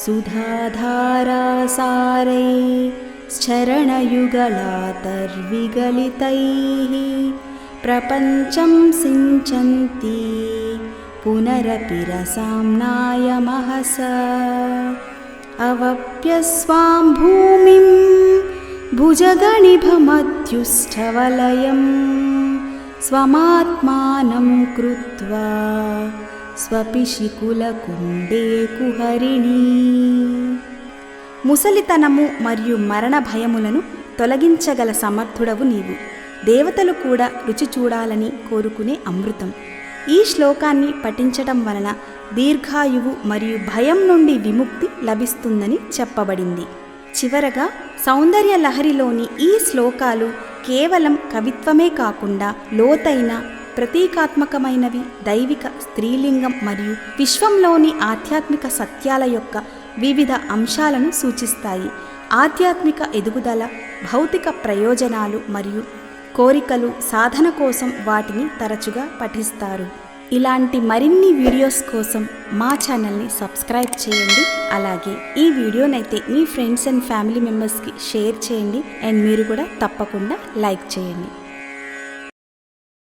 सुधाधारासारै श्चरणयुगलातर्विगलितैः प्रपञ्चं सिञ्चन्ति पुनरपि रसाम्नाय महस। अवप्यस्वां भूमिं भुजगणिभमत्युष्ठवलयं स्वमात्मानं कृत्वा స్వపిశికులకుండే కుహరిణి. ముసలితనము మరియు మరణ భయములను తొలగించగల సమర్థుడవు నీవు. దేవతలు కూడా రుచి చూడాలని కోరుకునే అమృతం. ఈ శ్లోకాన్ని పఠించటం వలన దీర్ఘాయువు మరియు భయం నుండి విముక్తి లభిస్తుందని చెప్పబడింది. చివరగా సౌందర్య లహరిలోని ఈ శ్లోకాలు కేవలం కవిత్వమే కాకుండా లోతైన ప్రతీకాత్మకమైనవి దైవిక స్త్రీలింగం మరియు విశ్వంలోని ఆధ్యాత్మిక సత్యాల యొక్క వివిధ అంశాలను సూచిస్తాయి. ఆధ్యాత్మిక ఎదుగుదల భౌతిక ప్రయోజనాలు మరియు కోరికలు సాధన కోసం వాటిని తరచుగా పఠిస్తారు. ఇలాంటి మరిన్ని వీడియోస్ కోసం మా ఛానల్ని సబ్స్క్రైబ్ చేయండి. అలాగే ఈ వీడియోనైతే మీ ఫ్రెండ్స్ అండ్ ఫ్యామిలీ మెంబర్స్కి షేర్ చేయండి. అండ్ మీరు కూడా తప్పకుండా లైక్ చేయండి.